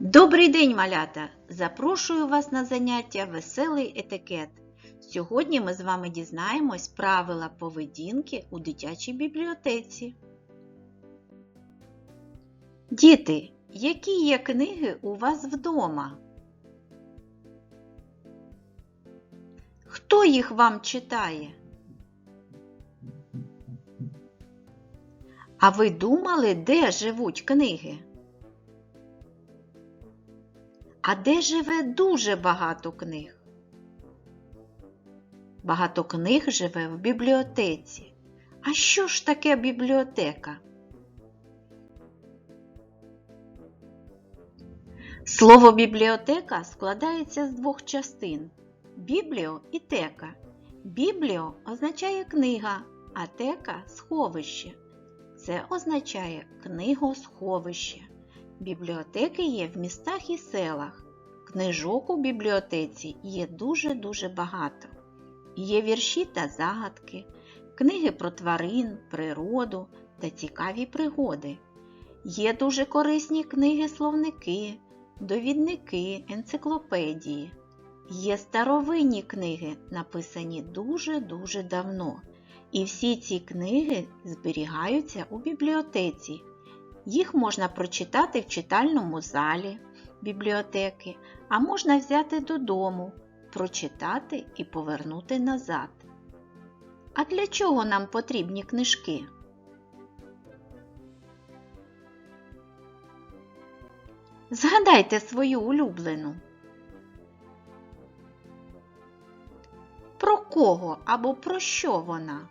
Добрий день, малята! Запрошую вас на заняття Веселий етикет. Сьогодні ми з вами дізнаємось правила поведінки у дитячій бібліотеці. Діти, які є книги у вас вдома? Хто їх вам читає? А ви думали, де живуть книги? А де живе дуже багато книг? Багато книг живе в бібліотеці. А що ж таке бібліотека? Слово бібліотека складається з двох частин бібліо і тека. Бібліо означає книга, а тека сховище. Це означає книгосховище. Бібліотеки є в містах і селах. Книжок у бібліотеці є дуже-дуже багато. Є вірші та загадки, книги про тварин, природу та цікаві пригоди. Є дуже корисні книги-словники, довідники, енциклопедії. Є старовинні книги, написані дуже-дуже давно. І всі ці книги зберігаються у бібліотеці. Їх можна прочитати в читальному залі бібліотеки, а можна взяти додому, прочитати і повернути назад. А для чого нам потрібні книжки? Згадайте свою улюблену. Про кого або про що вона?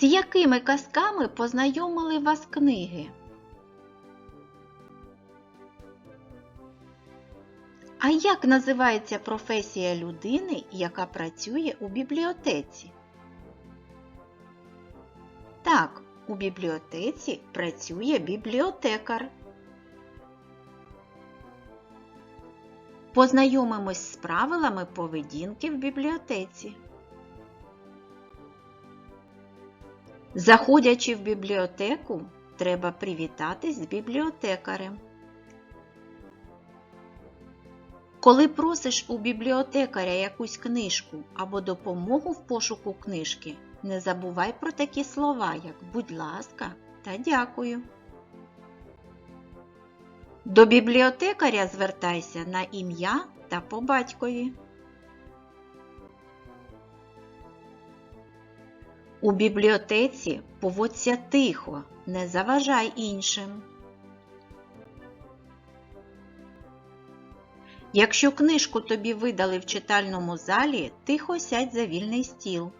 З якими казками познайомили вас книги? А як називається професія людини, яка працює у бібліотеці? Так, у бібліотеці працює бібліотекар. Познайомимось з правилами поведінки в бібліотеці. Заходячи в бібліотеку, треба привітатись з бібліотекарем. Коли просиш у бібліотекаря якусь книжку або допомогу в пошуку книжки, не забувай про такі слова, як будь ласка та дякую. До бібліотекаря звертайся на ім'я та по батькові. У бібліотеці поводься тихо, не заважай іншим. Якщо книжку тобі видали в читальному залі, тихо сядь за вільний стіл.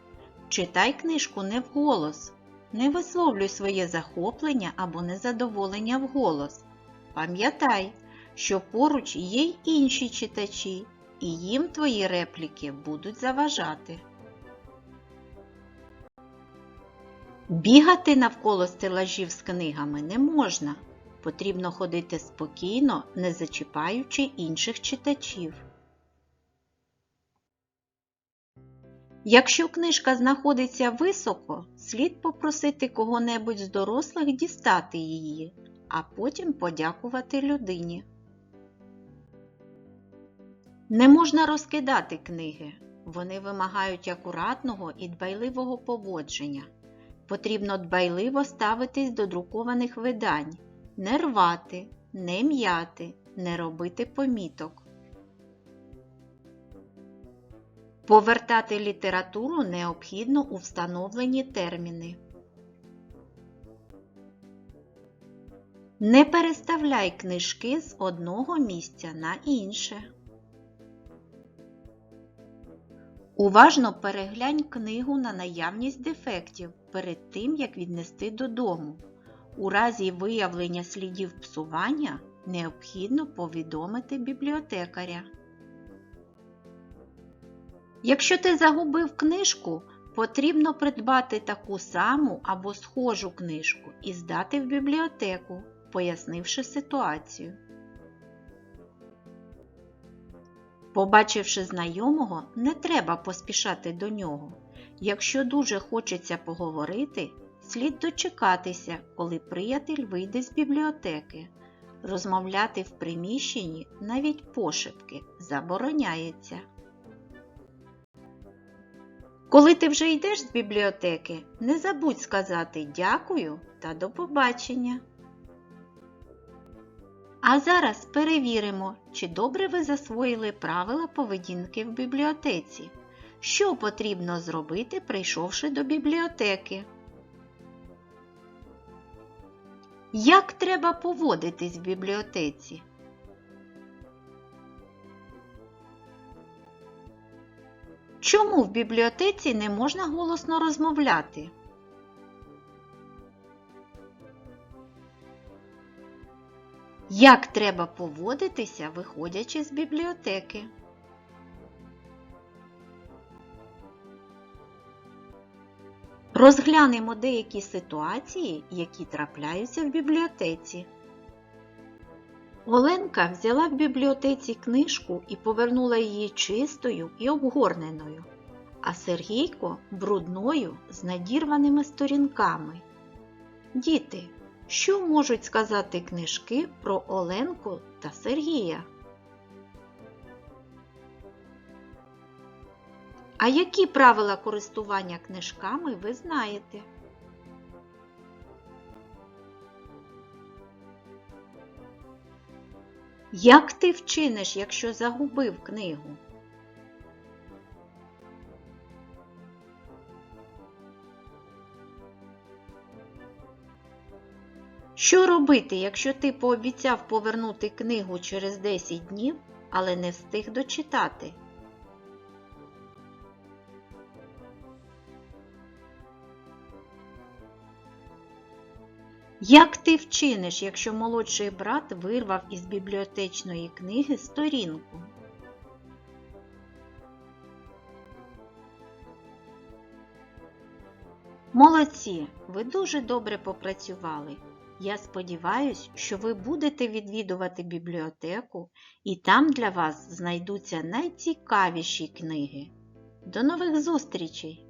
Читай книжку не вголос, не висловлюй своє захоплення або незадоволення вголос. Пам'ятай, що поруч є й інші читачі, і їм твої репліки будуть заважати. Бігати навколо стелажів з книгами не можна. Потрібно ходити спокійно, не зачіпаючи інших читачів. Якщо книжка знаходиться високо, слід попросити кого-небудь з дорослих дістати її, а потім подякувати людині. Не можна розкидати книги. Вони вимагають акуратного і дбайливого поводження. Потрібно дбайливо ставитись до друкованих видань, не рвати, не м'яти, не робити поміток. Повертати літературу необхідно у встановлені терміни. Не переставляй книжки з одного місця на інше. Уважно переглянь книгу на наявність дефектів перед тим, як віднести додому. У разі виявлення слідів псування необхідно повідомити бібліотекаря. Якщо ти загубив книжку, потрібно придбати таку саму або схожу книжку і здати в бібліотеку, пояснивши ситуацію. Побачивши знайомого, не треба поспішати до нього. Якщо дуже хочеться поговорити, слід дочекатися, коли приятель вийде з бібліотеки. Розмовляти в приміщенні навіть пошепки забороняється. Коли ти вже йдеш з бібліотеки, не забудь сказати дякую та до побачення. А зараз перевіримо, чи добре ви засвоїли правила поведінки в бібліотеці. Що потрібно зробити, прийшовши до бібліотеки? Як треба поводитись в бібліотеці? Чому в бібліотеці не можна голосно розмовляти? Як треба поводитися, виходячи з бібліотеки? Розглянемо деякі ситуації, які трапляються в бібліотеці. Оленка взяла в бібліотеці книжку і повернула її чистою і обгорненою, а Сергійко брудною з надірваними сторінками. Діти, що можуть сказати книжки про Оленку та Сергія? А які правила користування книжками ви знаєте? Як ти вчиниш, якщо загубив книгу? Що робити, якщо ти пообіцяв повернути книгу через 10 днів, але не встиг дочитати? Як ти вчиниш, якщо молодший брат вирвав із бібліотечної книги сторінку? Молодці, ви дуже добре попрацювали. Я сподіваюся, що ви будете відвідувати бібліотеку і там для вас знайдуться найцікавіші книги. До нових зустрічей!